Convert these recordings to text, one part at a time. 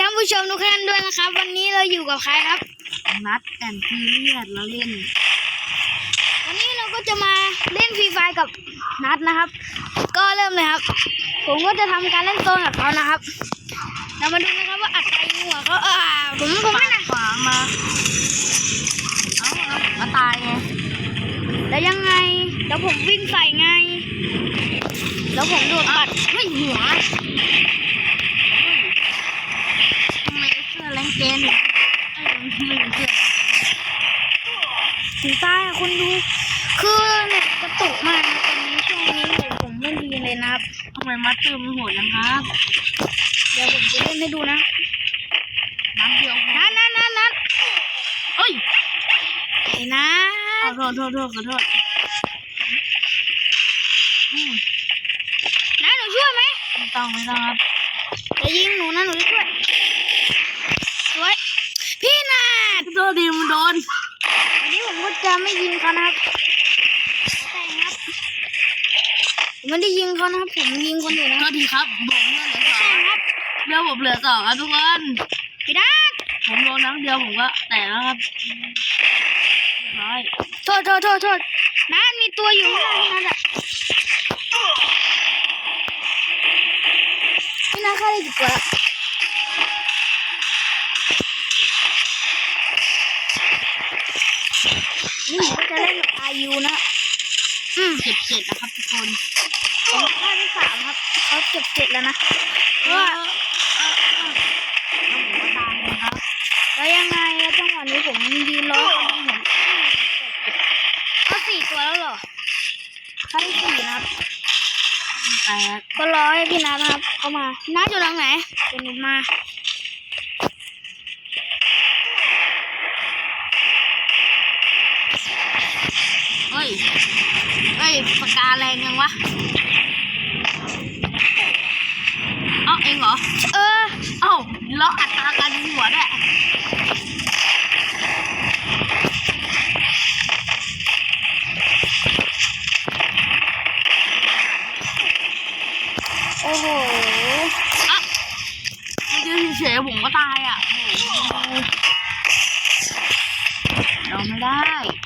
ท่านผู้ชมทุกท่านด้วยนะครับ วันนี้เราอยู่กับใครครับ นัดแอนทีเรียดแล้วเล่น วันนี้เราก็จะมาเล่นฟรีไฟกับนัดนะครับ ก็เริ่มเลยครับ ผมก็จะทำการเล่นโซนกับเขานะครับ เรามาดูนะครับว่าอัดไปหัวเขาเออผมผมไม่นะขวางมาเอ้าแล้วมาตายไงแล้วยังไงแล้วผมวิ่งใส่ไง แล้วผมโดนปัดเฮ้ยหัวทำไมเสื้อแรงเกนเนี่ยเอ้ยไม่รู้เสื้อ ถึงตายอะคุณดู คือเน็ตกระตุกมากนะตอนนี้ช่วงนี้เน็ตผมไม่ดีเลยนะครับทำไมมัดตื้อมันโหดจังครับเดี๋ยวผมจะเล่นให้ดูนะน้ำเดียวพอนัดนัดนัดนัดเอ้ยไอ้นัขอดโทษโทษโทษขอโทษอืมนัดหนูช่วยไหมไม่ต้องไม่ต้องครับจะยิงหนูนะหนูจะช่วยสวยพี่นัดโทษดีมันโดนวันนี้ผมก็จะไม่ยิงเขานะครับแต่ครับ ผมไม่ได้ยิงเขานะครับผมยิงคนอื่นนะโทษทีครับผมเลือดเหลือสอแต่งครับเดี๋ยวผมเหลือสองครับทุกคนพี่นัดผมโดนนัดเดียวผมก็แตกแล้วครับเรียบร้อยโทษโทษโทษโทษนัดมีตัวอยู่ข้างหน้าพี่นัดอะพี่นัดฆ่าได้กี่ตัวละนี่ผมก็จะเล่นกับอายุนะอืม เจ็บเจ็ดนะครับทุกคนผมฆ่าได้สามครับเขาเก็บเจ็ดแล้วนะเออเออเออแล้วผมก็ตายนะครับแล้วยังไงแล้วจังหวะนี้ผมยืนรอคนที่ผมก็สี่ตัวแล้วเหรอฆ่าได้สี่นะครับแตกก็รอให้พี่นัทนะครับเข้ามาพี่นัทอยู่ตรงไหนเป็นหนูมา เฮ้ย เฮ้ยปากกาแรงยังวะ เอ้าเองเหรอ เออ เอ้าแล้วอัตราการยิงหัวด้วยโอ้โหอะมันยืนเฉยๆผมก็ตายอะโอ้โหเราไม่ได้แล้ว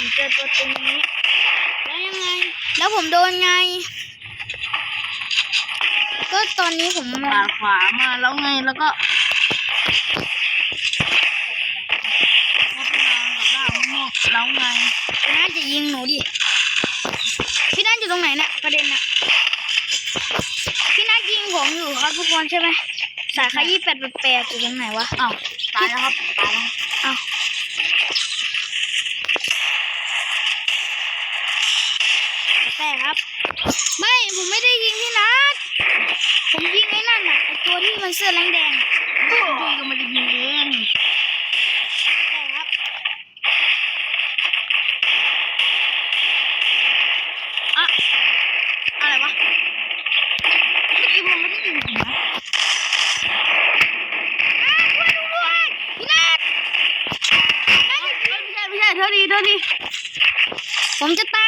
ผมเจอตัวตึงนี้ แล้วยังไง แล้วผมโดนไง ก็ตอนนี้ผมมปองาดขวามาแล้วไงแล้วก็ก็ไปนอนกับด้ามมกแล้วไงพี่นัทจะยิงหนูดิ พี่นัทอยู่ตรงไหนเนี่ยประเด็นน่ะพี่นัทยิงผมอยู่ครับทุกคนใช่ไหมสายขยี้แปดแปดอยู่ตรงไหนวะอ้าวตายแล้วครับตายแล้วเอา แต่ครับ ไม่ผมไม่ได้ยิงพี่นัทผมยิงไอ้นั่นน่ะไอ้ตัวที่มันเสื้อแดงแดงๆอะพี่ก็ไม่ได้ยิงเองแต่ครับอะอะไรวะเมื่อกี้มันไม่ได้ยิงผมนะอ้าวช่วยดูด้วยพี่นัทเอ้ยไม่ใช่ไม่ใช่เท่าดีเท่าดีผมจะตาย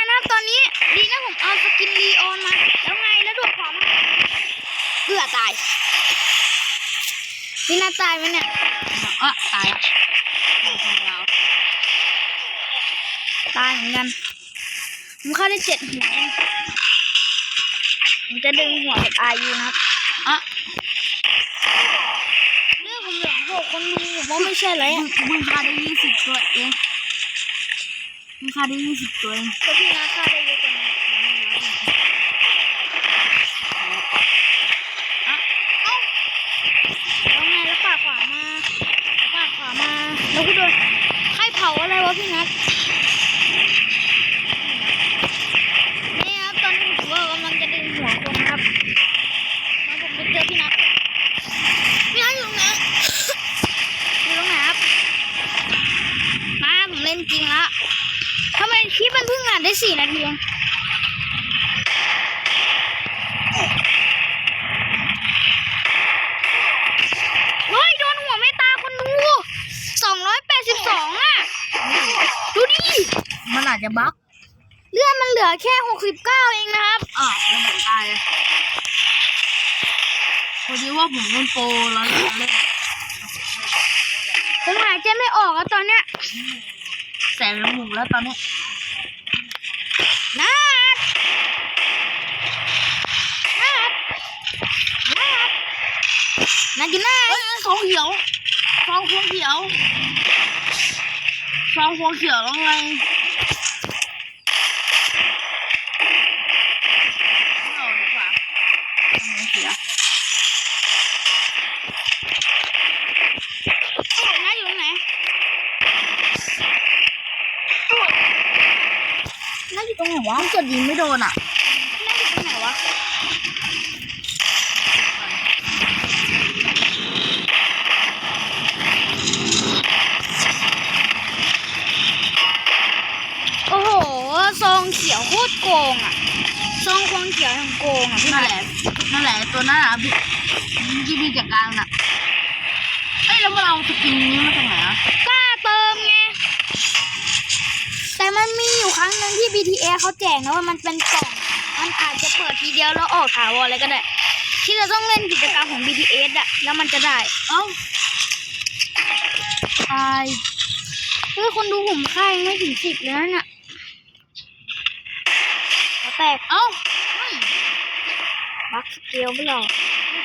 เอาสกินรีออนมา แล้วไงแล้วโดดขวามาเกือตายพี่นัทตายไหมเนี่ยอะตายอะของเราตายเหมือนกันผมเข้าได้เจ็ดหัวผมจะดึงหัวกับอายุนะครับอะเรื่องผมเหลือหกคนดูผมว่าไม่ใช่เลยมึอะงมึงฆ่าได้ยี่สิบตัวเองมึงฆ่าได้ยี่สิบตัวเองก็พี่นาฆ่าได้เยอะกว่านี้อะเอ้าแล้วไงแล้วปากขวามาปากขวามา แล้วกูโดนใครเผาอะไรวะพี่นัทนี่ครับตอนนี้ผมว่ากำลังจะดึงหัวคนครับแล้วผมไปเจอพี่นัทพี่นัทอยู่ตรงไหน อยู่ตรงไหนครับ มาผมเล่นจริงละทำไมคลิปมันเพิ่งอ่านได้สี่นาทีเองเฮ้ย โดนหัวไม่ตาคนดูสองร้อยแปดสิบสองอะ ดูดิ มันอาจจะ บั๊กเลื่อนมันเหลือแค่หกสิบเก้าเองนะครับอะแล้วผมตายเลยผพอดีว่าผมเป็นโปรแล้วเล่นผมหายใจไม่ออกแล้วตอนเนี้ยแสบจมูกแล้วตอนนี้นัดนัดนัดนัดอยู่ไหนเฮ้ยสองเขียวสองพวงเขียวสองพวงเขียวแล้วไงไม่เอาดีกว่าทำไมเสีย นัดอยู่ตรงไหนนัดอยู่ตรงไหนวะ มัน เกิดยิงไม่โดนอะนัดอยู่ตรงไหนวะโอ้โหซองเขียวโคตรโกงอะซองควงเขียวอย่างโกงอะพี่นั่นนัแหทละนั่นแหละตัวนั้นอะพี่ที่พี่จัดการน่ะเอ้ยแล้วมันเอาสกินนี้มาจากไหนอะ แต่มันมีอยู่ครั้งหนึ่งที่ BTA เขาแจกนะว่ามันเป็นกล่อง มันอาจจะเปิดทีเดียวแล้วออกถาวรอะไรก็ได้ ที่เราต้องเล่นกิจกรรมของ BTS อะแล้วมันจะได้ เอ้าตายเฮ้ยคนดูผมค่ายไม่ถึงสิบเลยนะเนี่ยหัวแตก เอ้าบักสเกลไม่หรอก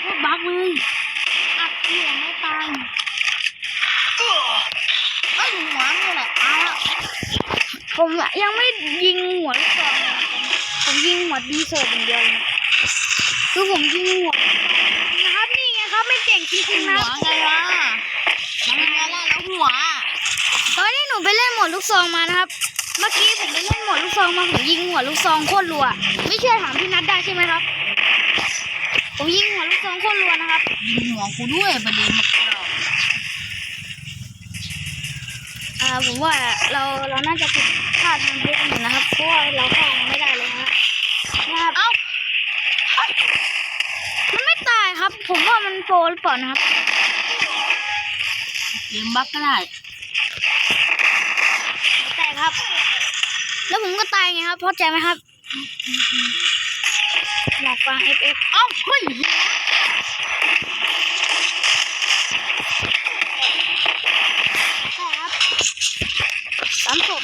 โคตรบั๊กเลยอัดเสียงไม่ตายไอ้ยหัวนี่แหละตายแล้ว ผมอะยังไม่ยิงหัวลูกซองเลยผมยิงหัวดีเซอร์อย่างเดียวเลยคือผมยิงหัวนะครับนี่ไงครับไม่เก่งจริงๆหันะวไงวะมันเป็นอะไรแล้วหัวตอนนี้หนูไปเล่นหมวดลูกซองมานะครับ เมื่อกี้ผมไปเล่นหมวดลูกซองมาผมยิงหัวลูกซองโคตรรัว ไม่เชื่อถามพี่นัทได้ใช่ไหมครับ ผมยิงหัวลูกซองโคตรรัวนะครับยิงหัวกูด้วยประเด็นมัน อ่าผมว่าเราเราน่าจะผิดพลาดทางเทคนิคนะครับเพราะว่าเราเข้าไม่ได้เลยนะนะครับเอ้ามันไม่ตายครับ ผมว่ามันโปรหรือเปล่านะครับเกมบั๊กก็ได้แต่ครับ แล้วผมก็ตายไงครับเข้าใจไหมครับหมอกฟัง FF เอ้าเฮ้ย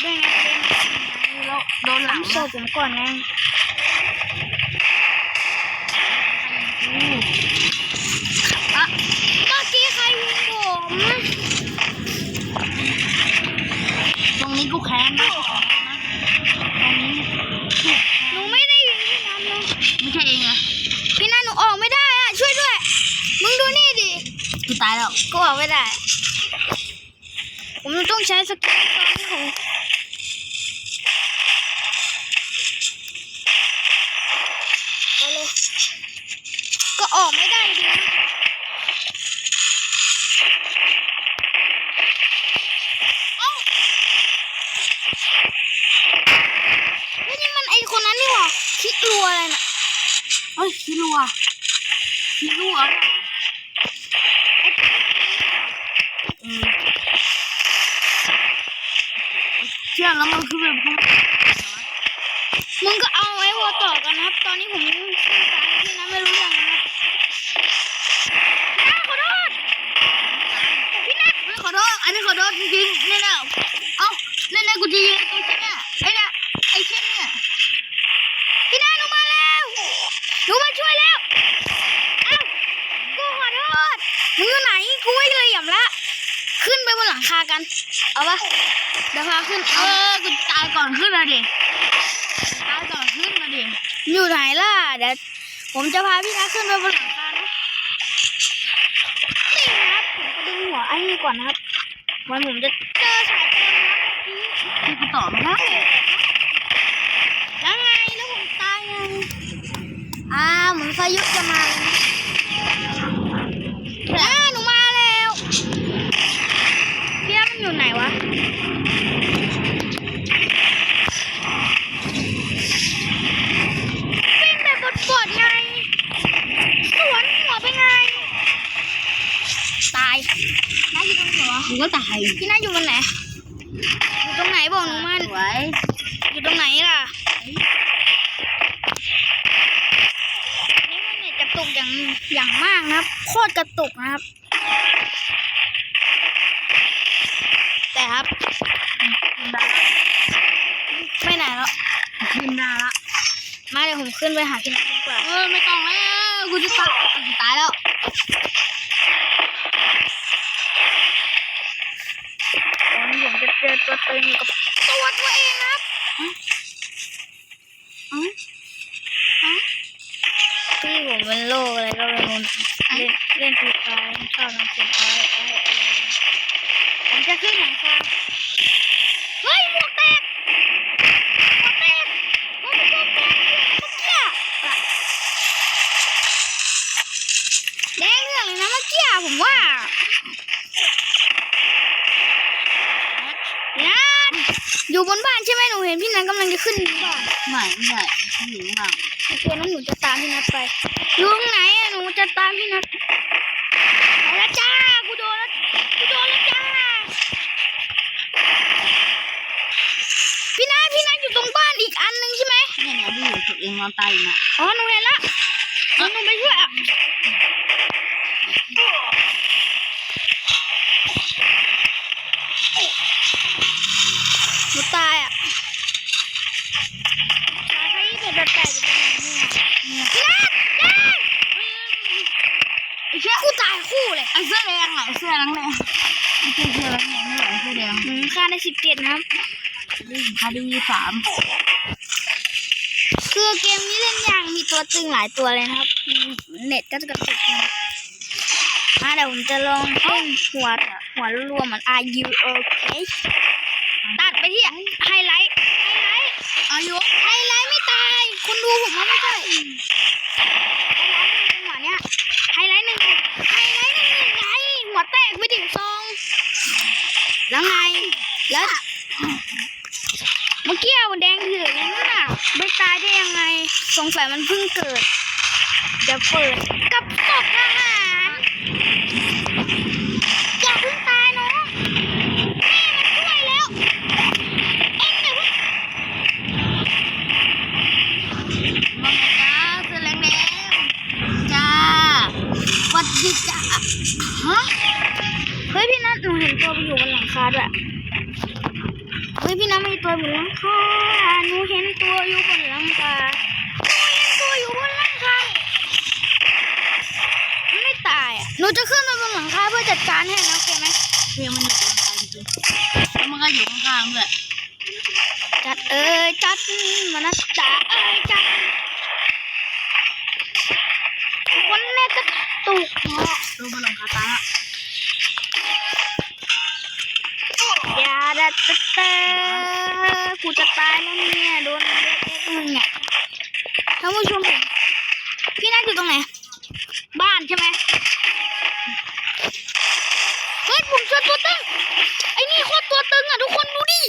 ด้วยไงประเด็นเราโดนหลัสางมศพผมก่อนไงอะเมื่อกี้ใครยิงผมตรงนี้กูแค้นนะตรงนี้หนูไม่ได้ยิงพี่นัทนะไม่ใช่เองอะพี่นัทหนูออกไม่ได้อะช่วยด้วย มึงดูนี่ดิกูตายแล้วก็ออกไม่ได้ ผมต้องใช้สกิลตอนที่ผมไปเลย ก็ออกไม่ได้ดีนะเอ้าเฮ้ยนี่มันไอคนนั้นนี่หว่าคิด รัวอะไรน่ะเฮ้ยคิรัวคิรัวเออเชื่อแล้วมันคือแบบมึงก็เอาไว้วัวต่อกันนะครับ ตอนนี้ผมสื่อสารกับพี่นะไม่รู้เรื่องนะครับพี่นะขอโทษพี่นะไม่ขอโทษอันนี้ขอโทษจริงๆเนี่ยนะเอ้าเนี่ยเนี่ยกูจะยิงตัวชิ้นเนี่ยไอ้เนี่ยไอ้ชิ้นเนี่ย พี่นะหนูมาแล้วหนูมาช่วยแล้วเอ้ากูขอโทษมึงอยู่ไหนกูไม่เลยหย่ำละ ขึ้น ไปบนหลังคากัน เอาปะเดี๋ยวพาขึ้น เออกูตายก่อนขึ้นมาดิตายก่อนขึ้นมาดิอยู่ไหนล่ะ เดี๋ยวผมจะพาพี่นะขึ้นไปบนหลังคานะนี่นะครับผมจะดึงหัวไอ้นี่ก่อนนะครับมันผมจะเจอสายตรงนะครับเมื่อกี้คือกูต่อไม่ได้แล้วไงแล้วผมตายไงอ่าเหมือนพายุจะมาเลยนะอ่าหนูมาแล้วพี่น้ำมัน อยู่ไหนวะวิ่งแบบบดบดๆไง สวนหัวไปไง ตายน้าอยู่ตรงไหนวะกูก็ตายพี่น้าอยู่บนไหน อยู่ตรงไหนบอกหนูมันสวยอยู่ตรงไหนล่ะนี่มันเน็ตกับตัวตุกอย่างอย่างมากนะครับ โคตรกระตุกนะครับ แต่ครับขึ้นได้ละไม่ไหนแล้วขึ้นได้ละมาเดี๋ยวผมขึ้นไปหาพี่นัทดีกว่าเออไม่ต้องแล้วกูจะตายกูจะตายแล้วตอนนี้ผมจะเจอตัวตึงกับตัวตัวเองนะครับ เอ้า ที่ผมเป็นโรคอะไรก็ไม่รู้เล่นเล่นฟรีไฟร์ชอบทำเสียงอ้อยอ้อยอ้อยผมจะ ขึ้นหลังคาเฮ้ยหมวกแตกหมวกแตกหมวกแตกเมื่อกี้แดงเรื่องเลยนะเมื่อกี้ผมว่านี่ยอยู่บนบ้านใช่ไหมหนูเห็นพี่นันกำลังจะขึ้นบ้านไม่ไม่ใช่อยู่ข้างหลังโอเคนั้นหนูจะตามพี่นัทไปอยู่งไหนอะหนูจะตามพี่นัทไปแล้วจ้า กูโดนแล้ว กูโดนแล้วจ้า พี่นัทพี่นัทอยู่ตรงบ้านอีกอันหนึ่งใช่ไหม เนี่ยเนี่ยที่อยู่ตัวเองนอนตายอยู่น่ะอ๋อหนูเห็นละเดี๋ยวหนูไปช่วยอะหนูตายอะตายไปยี่สิบแปดแปดอยู่ตรงไหนเนี่ยพี่นัทยายไอ้เชี่ยกูตายคู่เลยไอ้เสื้อแดงอะไอ้เสื้อแดงแดงไอ้เสื้อเสื้อแดงแดงไม่ไหวเสื้อแดงอืมค่าได้สิบเจ็ดนะครับได้ถึงคดีสาม คือเกมนี้เล่นยากมีตัวตึงหลายตัวเลยนะครับอืมเน็ตก็จะกระตุกนะมาเดี๋ยวผมจะลองเล่นหัวหัวรวมเหมือน Are you okay ตัดไปที่ไฮไลท์ไฮไลท์อายุไฮไลท์ไม่ตาย คุณดูผมว่าไม่ใช่ไฮไลท์จังหวะเนี้ยไฮไลท์หนึ่งไฮไลท์หนึ่งหนึ่งไงหัวแตกไปถึงซองแล้วไงแล้วเมื่อกี้เอาแดงถือเลยนั่นน่ะ ไม่ตายได้ยังไง สงสัยมันเพิ่งเกิด เดี๋ยวเปิดกับตกทหารอย่าเพิ่งตายน้องแม่มันช่วยแล้ว เอ็งอย่าเพิ่งมาจ้าเสื้อแดงแดงจ้าวัสดีจ้าฮะเฮ้ยพี่นัทหนูเห็นตัวมันอยู่บนหลังคาด้วย ฮ้ยพี่นัทมีตัวบนหลังคาหนูเห็นตัวอยู่บนหลังคาหนูเห็นตัวอยู่บนหลังคามันไม่ตายอะหนูจะขึ้นไปบนหลังคาเพื่อจัดการให้นะโอเคไหมเพลงมันอยู่บนใครจริงๆแล้วมันก็อยู่ข้างๆด้วยจัดเอ้ยจัดมานะจ๋าเอ้ยจัดคนแรกก็ตุกเนาะตัวบนหลังคาตาละ จะตายแล้วเนี่ยโดนเล็กๆมึงเนี่ยท่านผู้ชมผมพี่นัทอยู่ตรงไหน บ้านใช่ไหมเฮ้ยผมเจอตัวตึงไอ้นี่โคตรตัวตึงอะทุกคนดูดิ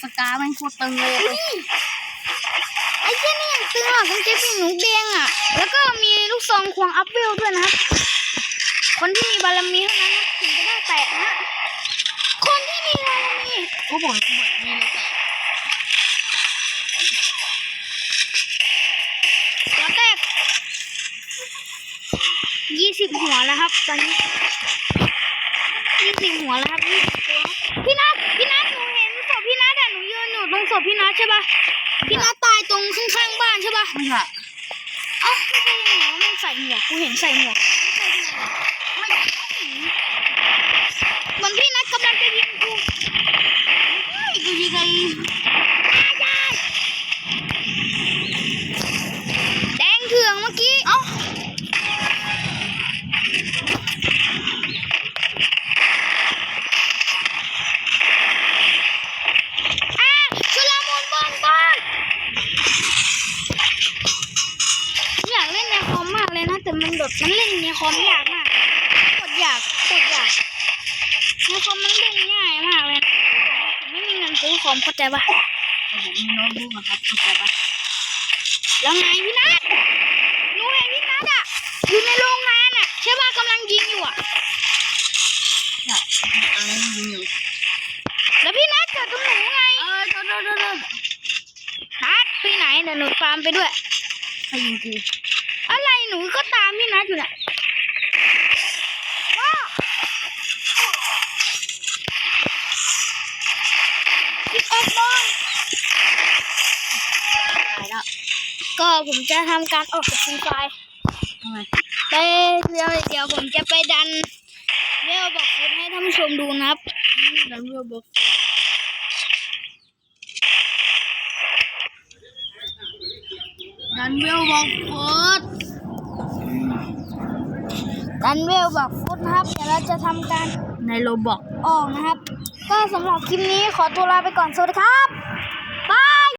สกามันโคตรตึงเลยดูดิไอ้เจ้านี่ยังตึงอะกางเกงสีหนูแดงอะ แล้วก็มีลูกซองควงอัพเวลด้วยนะครับคนที่มีบารมีเท่านั้นนะถึงจะได้แตะนะคนที่มีบารมีโอ้โหเหมือนมีเลยแต่ หัวแตกยี่สิบหัวแล้วครับ ตอนนี้ยี่สิบหัวแล้วครับยี่สิบตัวพี่นัทพี่นัทหนูเห็นศพพี่นัทอะหนูยืนอยู่ตรงศพพี่นัทใช่ปะพี่นัทตายตรงข้างๆบ้านใช่ปะไม่ใช่เอ้าไม่ใช่ยังไงวะมันใส่หมวกกูเห็นใส่หมวกเหมือนพี่นัทกำลังจะยิง มีโน้ตบุ๊กนะครับเข้าใจปะแล้วไงพี่นัทหนูเห็นพี่นัทอะอยู่ในโรงงานอะใช่ป่ะกำลังยิงอยู่อะใช่ตอนนี้ยิงอยู่แล้วพี่นัทเกิดตรงหนูไงเออโดนโดนโดนโดนนัทไปไหนเดี๋ยวหนูตามไปด้วยใครยิงกูอะไรหนูนูก็ตามพี่นัทอยู่น่ะว้าพี่เอ็กซ์บอล ตายแล้ว ก็ผมจะทำการออกจากฟรีไฟล์ทำไมไปเดี๋ยวเดี๋ยวผมจะไปดันเวลบอกฟุตให้ท่านผู้ชมดูนะครับ ดันเวลบอกดันเวลบอกโคตรดันเวลบอกฟุตนะครับ เดี๋ยวเราจะทำการในโรบอกออกนะครับ ก็สำหรับคลิปนี้ขอตัวลาไปก่อน สวัสดีครับ